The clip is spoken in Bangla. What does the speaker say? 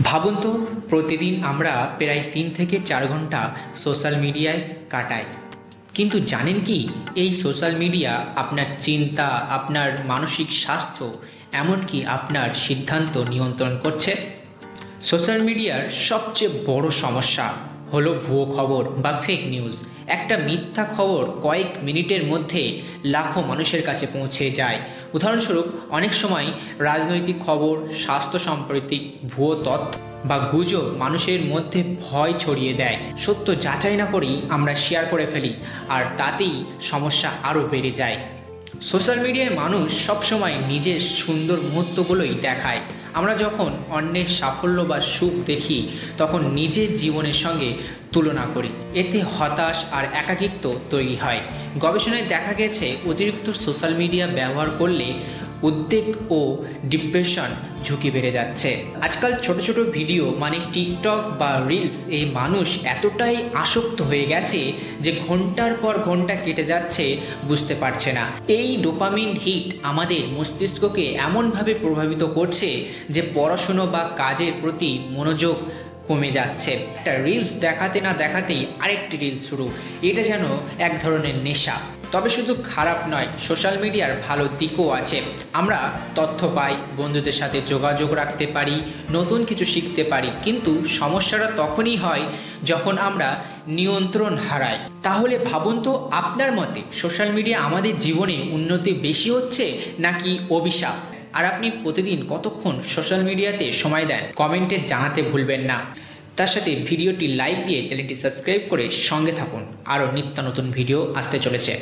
ভাবুন তো, প্রতিদিন আমরা প্রায় তিন থেকে চার ঘণ্টা সোশ্যাল মিডিয়ায় কাটাই। কিন্তু জানেন কি, এই সোশ্যাল মিডিয়া আপনার চিন্তা, আপনার মানসিক স্বাস্থ্য, এমনকি আপনার সিদ্ধান্ত নিয়ন্ত্রণ করছে। সোশ্যাল মিডিয়ার সবচেয়ে বড় সমস্যা হলো ভুয়ো খবর বা ফেক নিউজ একটা মিথ্যা খবর কয়েক মিনিটের মধ্যে লাখো মানুষের কাছে পৌঁছে যায়। উদাহরণস্বরূপ, অনেক সময় রাজনৈতিক খবর, স্বাস্থ্য সাম্প্রতিক ভুয়ো তথ্য বা গুজব মানুষের মধ্যে ভয় ছড়িয়ে দেয়। সত্য যাচাই না করেই আমরা শেয়ার করে ফেলি, আর তাতেই সমস্যা আরও বেড়ে যায়। সোশ্যাল মিডিয়ায় মানুষ সবসময় নিজের সুন্দর মুহূর্তগুলোই দেখায়। আমরা যখন অন্যের সাফল্য বা সুখ দেখি, তখন নিজের জীবনের সঙ্গে তুলনা করি। এতে হতাশ আর একাকিত্ব তৈরি হয়। গবেষণায় দেখা গেছে, অতিরিক্ত সোশ্যাল মিডিয়া ব্যবহার করলে উদ্বেগ ও ডিপ্রেশন ঝুঁকি বেড়ে যাচ্ছে। আজকাল ছোট ছোট ভিডিও মানে টিকটক বা রিলস এই মানুষ এতটাই আসক্ত হয়ে গেছে যে ঘণ্টার পর ঘণ্টা কেটে যাচ্ছে বুঝতে পারছে না। এই ডোপামিন হিট আমাদের মস্তিষ্ককে এমনভাবে প্রভাবিত করছে যে পড়াশুনো বা কাজের প্রতি মনোযোগ কমে যাচ্ছে। একটা রিলস দেখাতে না দেখাতেই আরেকটি রিলস শুরু। এটা যেন এক ধরনের নেশা। তবে শুধু খারাপ নয় সোশ্যাল মিডিয়ার ভালো দিকও আছে। আমরা তথ্য পাই, বন্ধুদের সাথে যোগাযোগ রাখতে পারি, নতুন কিছু শিখতে পারি। কিন্তু সমস্যাটা তখনই হয় যখন আমরা নিয়ন্ত্রণ হারাই। তাহলে ভাবুন তো, আপনার মতে সোশ্যাল মিডিয়া আমাদের জীবনে উন্নতি বেশি হচ্ছে নাকি অভিশাপ? আর আপনি প্রতিদিন কতক্ষণ সোশ্যাল মিডিয়াতে সময় দেন কমেন্টে জানাতে ভুলবেন না। তার সাথে ভিডিওটি লাইক দিয়ে চ্যানেলটি সাবস্ক্রাইব করে সঙ্গে থাকুন। আরও নিত্য নতুন ভিডিও আসতে চলেছে।